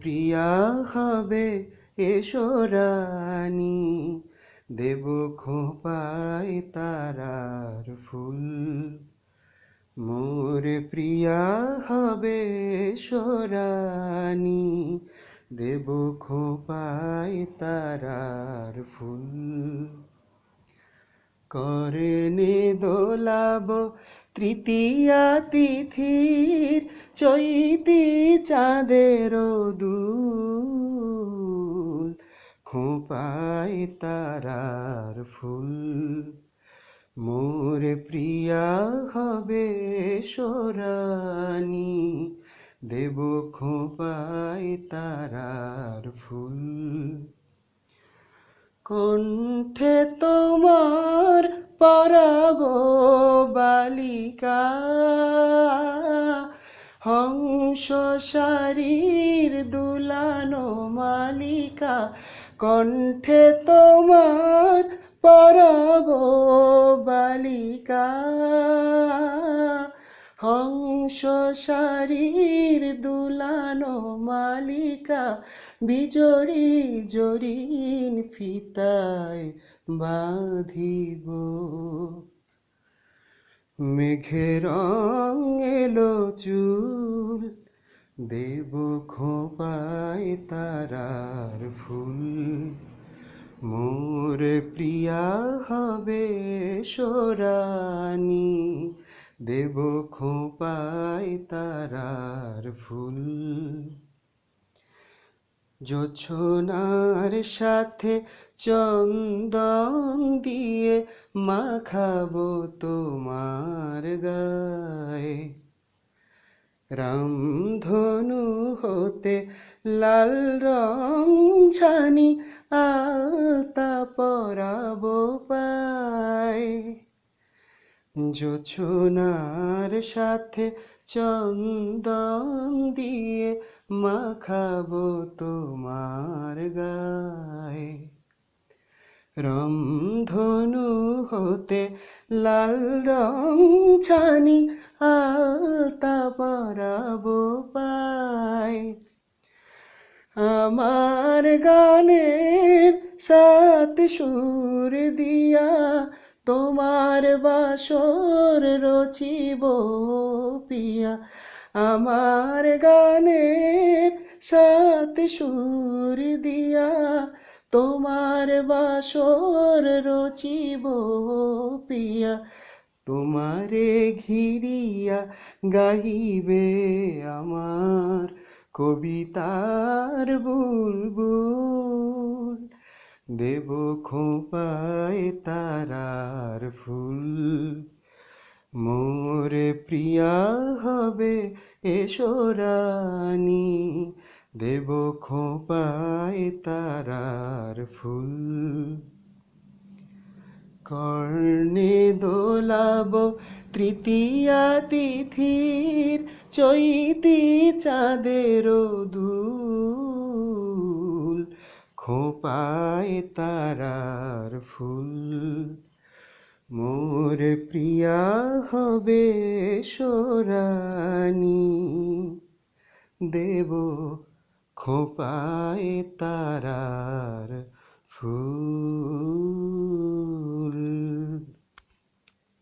প্রিয়া হবে এসো রানী। দেব খোপায় তারার ফুল। মোর প্রিয়া হবে সোরানি দেব খোপায় তারার ফুল। করনে দোলাব তৃতীয়া তিথির চৈতি চাঁদের দুল, খোপায় তারার ফুল। মোর প্রিয়া হবে সোরানি, দেব খোপায় তারার ফুল। কণ্ঠে তোমার পরাব বালিকা শারীর দুলানো মালিকা, কণ্ঠে তোমার পরাব বালিকা। হংস শারীর দুলানো মালিকা, বিজরি জরিন ফিতায় বাঁধিব। মেঘের রং এলো চুল দেব খোপায় তারার ফুল। মোর প্রিয়া হবে সোরানি, দেব খোপায় তারার ফুল। জোছনার সাথে চন্দন দিয়ে মাখাবো তোমার গায়ে। রামধনু হতে লাল রং ছানি আলতা পরাব পায় জোছনার সাথে চন্দন দিয়ে মাখাবো তোমার গায়ে। রমধনু হতে লাল রং ছানি আলতা পরাবো পায় আমার গানের সাত সুর দিয়া তোমার বাসর রচিব পিয়া। আমার গানের সাত সুর দিয়া তোমার বাসর রচিব পিয়া। তোমারে ঘিরিয়া গাইবে আমার কবিতার বুলবুল। দেব খোপায় তারার ফুল। মোর প্রিয়া হবে এসো রানী। দেব খোপায় তারার ফুল। কর্ণে দোলাব তৃতীয়া তিথির চৈতি চাঁদের দুল, খোপায় তারার ফুল। মোর প্রিয়া হবে সোরানি, দেব খোপায় তারার ফুল।